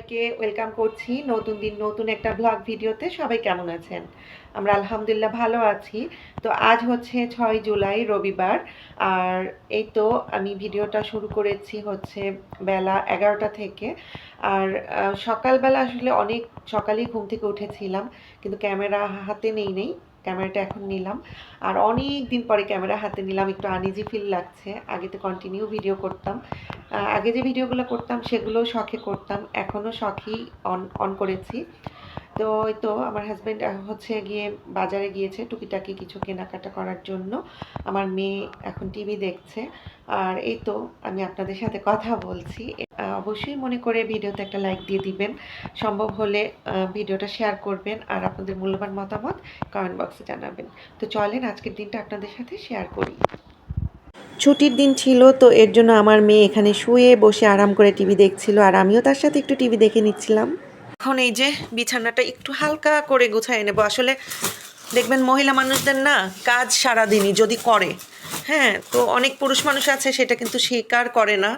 সবাইকে ওয়েলকাম করছি নতুন দিন, নতুন একটা ব্লগ ভিডিওতে। সবাই কেমন আছেন? আমরা আলহামদুলিল্লাহ ভালো আছি। তো আজ হচ্ছে ছয় জুলাই, রবিবার। আর এই তো আমি ভিডিওটা শুরু করেছি হচ্ছে বেলা এগারোটা থেকে। আর সকালবেলা আসলে অনেক সকালেই ঘুম থেকে উঠেছিলাম, কিন্তু ক্যামেরা হাতে নেই নেই। ক্যামেরাটা এখন নিলাম। আর অনেক দিন পরে ক্যামেরা হাতে নিলাম, একটু আনইজি ফিল লাগছে। আগে তো কন্টিনিউ ভিডিও করতাম। আগে যে ভিডিওগুলো করতাম, সেগুলো শখে করতাম। এখনও শখই অন অন করেছি। তো ওই তো আমার হাজব্যান্ড হচ্ছে গিয়ে বাজারে গিয়েছে টুকিটাকি কিছু কেনাকাটা করার জন্য। আমার মেয়ে এখন টিভি দেখছে। আর এই তো আমি আপনাদের সাথে কথা বলছি। অবশ্যই মনে করে ভিডিওতে একটা লাইক দিয়ে দিবেন। সম্ভব হলে ভিডিওটা শেয়ার করবেন আর আপনাদের মূল্যবান মতামত কমেন্ট বক্সে জানাবেন। তো চলেন আজকের দিনটা আপনাদের সাথে শেয়ার করি। ছুটির দিন ছিল, তো এর জন্য আমার মেয়ে এখানে শুয়ে বসে আরাম করে টিভি দেখছিল। আর আমিও তার সাথে একটু টিভি দেখে নিচ্ছিলাম। এখন এই যে বিছানাটা একটু হালকা করে গুছাই নেব। আসলে দেখবেন মহিলা মানুষদের না কাজ সারাদিনই যদি করে হ্যাঁ? তো অনেক পুরুষ মানুষ আছে সেটা কিন্তু স্বীকার করে না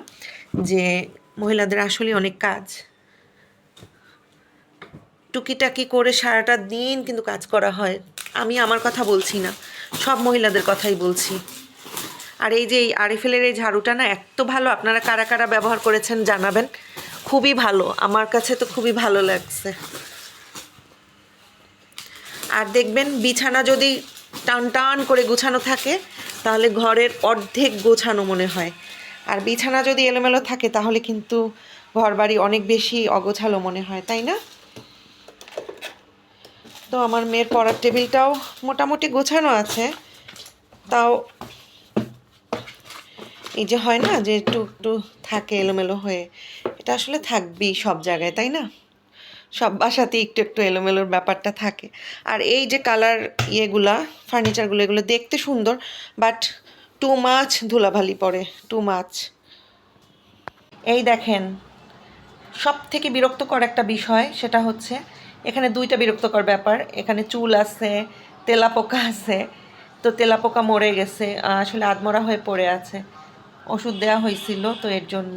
যে মহিলাদের আসলে অনেক কাজ। টুকিটাকি করে সারাটা দিন কিন্তু কাজ করা হয়। আমি আমার কথা বলছি না, সব মহিলাদের কথাই বলছি। আর এই যে এই আরিফেলের এই ঝাড়ুটা না এত ভালো, আপনারা কারা কারা ব্যবহার করেছেন জানাবেন। খুবই ভালো। আমার কাছে তো খুবই ভালো লাগছে। আর দেখবেন, বিছানা যদি টান টান করে গুছানো থাকে, তাহলে ঘরের অর্ধেক গোছানো মনে হয়। আর বিছানা যদি এলোমেলো থাকে, তাহলে কিন্তু ঘর বাড়ি অনেক বেশি অগোছালো মনে হয়, তাই না? তো আমার মেয়ের পড়ার টেবিলটাও মোটামুটি গোছানো আছে। তাও এই যে হয় না যে একটু একটু থাকে এলোমেলো হয়ে। এটা আসলে থাকবেই সব জায়গায়, তাই না? সব বাসাতেই একটু একটু এলোমেলোর ব্যাপারটা থাকে। আর এই যে কালার ইয়েগুলা ফার্নিচারগুলো এগুলো দেখতে সুন্দর বাট টু মাছ ধুলাভালি পড়ে টু মাছ এই দেখেন সব থেকে বিরক্তকর একটা বিষয় সেটা হচ্ছে, এখানে দুইটা বিরক্তকর ব্যাপার। এখানে চুল আছে, তেলাপোকা আছে, তো তেলাপোকা মরে গেছে আসলে আদমরা হয়ে পড়ে আছে। ওষুধ দেওয়া হয়েছিল, তো এর জন্য।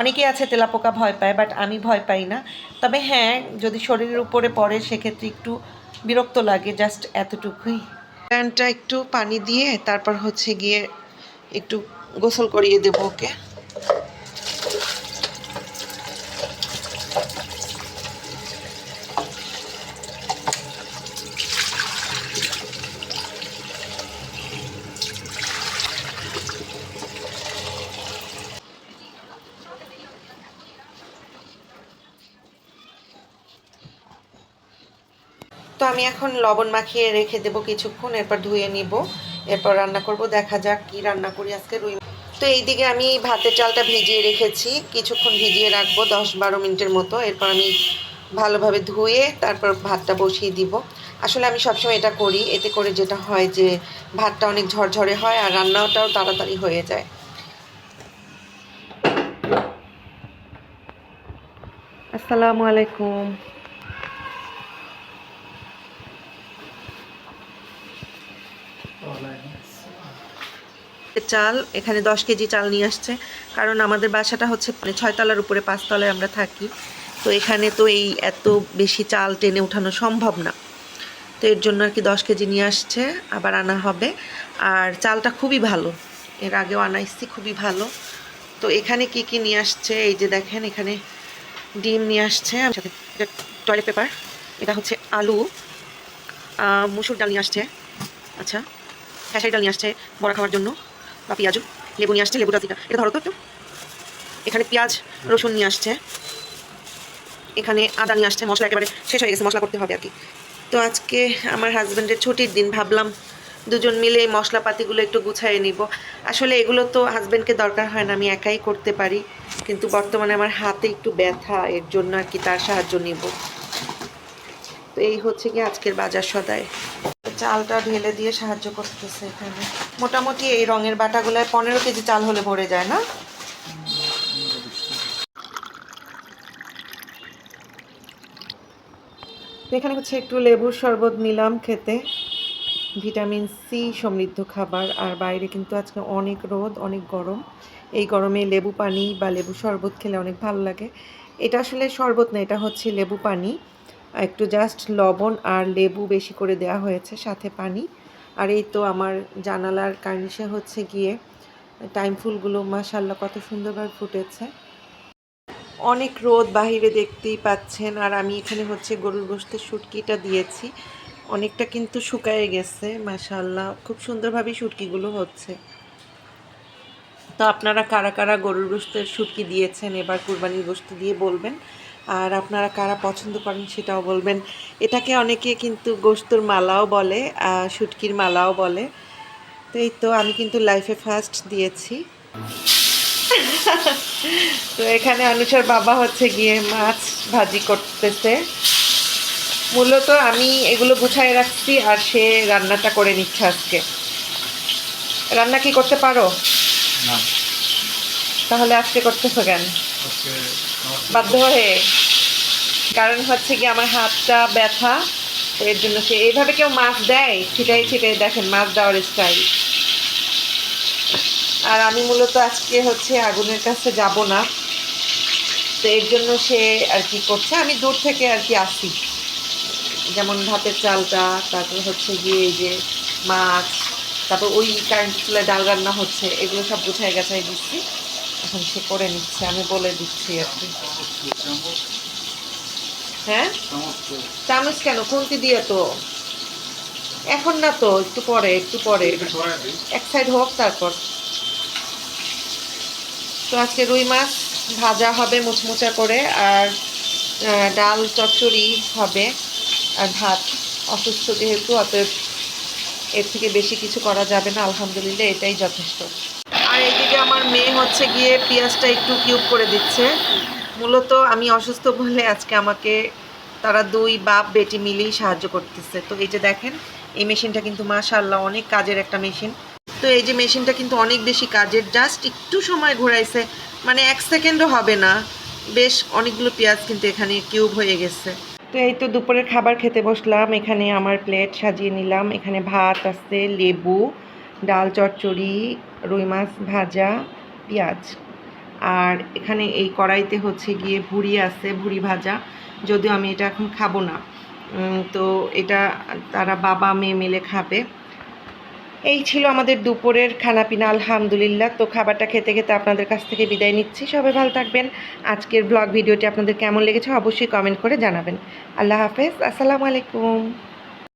অনেকেই আছে তেলাপোকা ভয় পায় বাট আমি ভয় পাই না। তবে হ্যাঁ যদি শরীরের উপরে পড়ে, সেক্ষেত্রে একটু বিরক্ত লাগে জাস্ট এতটুকুই। প্যান্টটা একটু পানি দিয়ে, তারপর হচ্ছে গিয়ে একটু গোসল করিয়ে দেবো ওকে। তো আমি এখন লবণ মাখিয়ে রেখে দেবো কিছুক্ষণ, এরপর ধুয়ে নিব, এরপর রান্না করব, দেখা যাক কি রান্না করি আজকে রুই তো এইদিকে আমি ভাতের চালটা ভিজিয়ে রেখেছি, কিছুক্ষণ ভিজিয়ে রাখব দশ বারো মিনিটের মতো, এরপর আমি ভালোভাবে ধুয়ে তারপর ভাতটা বসিয়ে দিব। আসলে আমি সবসময় এটা করি, এতে করে যেটা হয় যে ভাতটা অনেক ঝরঝরে হয় আর রান্নাটাও তাড়াতাড়ি হয়ে যায়। আসসালামু আলাইকুম। চাল, এখানে দশ কেজি চাল নিয়ে আসছে। কারণ আমাদের বাসাটা হচ্ছে মানে ছয়তলার উপরে, পাঁচতলায় আমরা থাকি। তো এখানে তো এই এত বেশি চাল টেনে ওঠানো সম্ভব না। তো এর জন্য আর কি দশ কেজি নিয়ে আসছে, আবার আনা হবে। আর চালটা খুবই ভালো। এর আগেও আনাইছি, খুবই ভালো। তো এখানে কি কি নিয়ে আসছে? এই যে দেখেন, এখানে ডিম নিয়ে আসছে। টয়লেট পেপার এটা হচ্ছে আলু। মুসুর ডাল নিয়ে আসছে। আচ্ছা খেসারি ডাল নিয়ে আসছে বড়া খাওয়ার জন্য। বা পেঁয়াজু লেবু নিয়ে আসছে, লেবুটা দিটা এটা ধরো তো একটু। এখানে পেঁয়াজ, রসুন নিয়ে আসছে। এখানে আদা নিয়ে আসছে, মশলা একেবারে শেষ হয়ে গেছে, মশলা করতে হবে আর কি। তো আজকে আমার হাজব্যান্ডের ছুটির দিন, ভাবলাম দুজন মিলে এই মশলাপাতিগুলো একটু গুছাইয়ে নিব। আসলে এগুলো তো হাজব্যান্ডকে দরকার হয় না, আমি একাই করতে পারি। কিন্তু বর্তমানে আমার হাতে একটু ব্যথা, এর জন্য আর কি তার সাহায্য নিব। তো এই হচ্ছে কি আজকের বাজার সদায়। চালটা ঢেলে দিয়ে সাহায্য করতেছে এখানে। মোটামুটি এই রঙের বাটাগুলোয় পনেরো কেজি চাল হলে ভরে যায় না? এখানে হচ্ছে একটু লেবুর শরবত নিলাম খেতে। ভিটামিন সি সমৃদ্ধ খাবার, আর বাইরে কিন্তু আজকে অনেক রোদ, অনেক গরম। এই গরমে লেবু পানি বা লেবু শরবত খেলে অনেক ভালো লাগে। এটা আসলে শরবত না, এটা হচ্ছে লেবু পানি। একটু জাস্ট লবণ আর লেবু বেশি করে দেওয়া হয়েছে, সাথে পানি। আর এই তো আমার জানালার কার্নিশে হচ্ছে গিয়ে টাইম ফুলগুলো মাশাল্লাহ কত সুন্দরভাবে ফুটেছে। অনেক রোদ বাহিরে দেখতেই পাচ্ছেন, আর আমি এখানে হচ্ছে গরুর গোশতের শুটকিটা দিয়েছি। অনেকটা কিন্তু শুকায় গেছে মাশাল্লাহ খুব সুন্দরভাবে শুটকিগুলো হচ্ছে। তো আপনারা কারা কারা গরুর গোশতের শুটকি দিয়েছেন, এবার কুরবানির গোশত দিয়ে বলবেন। আর আপনারা কারা পছন্দ করেন সেটাও বলবেন। এটাকে অনেকে কিন্তু গোস্তর মালাও বলে শুটকির মালাও বলে। তো এই তো আমি কিন্তু লাইফে ফার্স্ট দিয়েছি। তো এখানে অনুষার বাবা হচ্ছে গিয়ে মাছ ভাজি করতেছে। মূলত আমি এগুলো গুছাই রাখছি আর সে রান্নাটা করে নিচ্ছে আজকে। রান্না কি করতে পারো? তাহলে আজকে করতেছো কেন? বাধ্য হয়ে। কারণ হচ্ছে কি, আমার হাতটা ব্যথা এর জন্য সে এইভাবে কেউ মাছ দেয়? ছিটাই ছিটাই দেখেন মাছ দেওয়ার স্টাইল আর আমি মূলত আজকে হচ্ছে আগুনের কাছে যাব না। তো এর জন্য সে আর কি করছে, আমি দূর থেকে আর কি আসি। যেমন ভাতের চালটা, তারপর হচ্ছে গিয়ে এই যে মাছ, তারপর ওই কারেন্ট চুলায় ডাল রান্না হচ্ছে, এগুলো সব গুছাই গাছাই দিচ্ছি। এখন সে করে নিচ্ছে, আমি বলে দিচ্ছি আর কি। হ্যাঁ? চামচ কেন? খুন্তি দিয়ে তো। এখন না তো, একটু পরে একটু পরে। এক সাইড হোক, তারপর। তো আজকে রুই মাছ ভাজা হবে মুচমুচা করে, আর ডাল চচ্চড়ি হবে, আর ভাত। অসুস্থ যেহেতু, অতএব এর থেকে বেশি কিছু করা যাবে না, আলহামদুলিল্লাহ, এটাই যথেষ্ট। আর এইদিকে আমার মেয়ে হচ্ছে গিয়ে পেঁয়াজটা একটু কিউব করে দিচ্ছে। মূলত আমি অসুস্থ বলে আজকে আমাকে তারা দুই বাপ, বেটি মিলেই সাহায্য করতেছে। তো এই যে দেখেন, এই মেশিনটা কিন্তু মাশাআল্লাহ অনেক কাজের একটা মেশিন। তো এই যে মেশিনটা কিন্তু অনেক বেশি কাজের, জাস্ট একটু সময় ঘোরাইছে মানে এক সেকেন্ডও হবে না। বেশ অনেকগুলো পেঁয়াজ কিন্তু এখানে কিউব হয়ে গেছে। তো এই তো দুপুরের খাবার খেতে বসলাম। এখানে আমার প্লেট সাজিয়ে নিলাম। এখানে ভাত আছে, লেবু, ডাল, চচ্চড়ি রুই মাছ, ভাজা, পেঁয়াজ। আর এখানে এই কড়াইতে হচ্ছে গিয়ে ভুড়ি আছে, ভুড়ি ভাজা। যদিও আমি এটা এখন খাব না। তো এটা তারা বাবা, মেয়ে মিলে খাবে। এই ছিল আমাদের দুপুরের খানাপিনা, আলহামদুলিল্লাহ। তো খাবারটা খেতে খেতে আপনাদের কাছ থেকে বিদায় নিচ্ছি। সবাই ভালো থাকবেন। আজকের ব্লগ ভিডিওটি আপনাদের কেমন লেগেছে অবশ্যই কমেন্ট করে জানাবেন। আল্লাহ হাফেজ। আসসালামু আলাইকুম।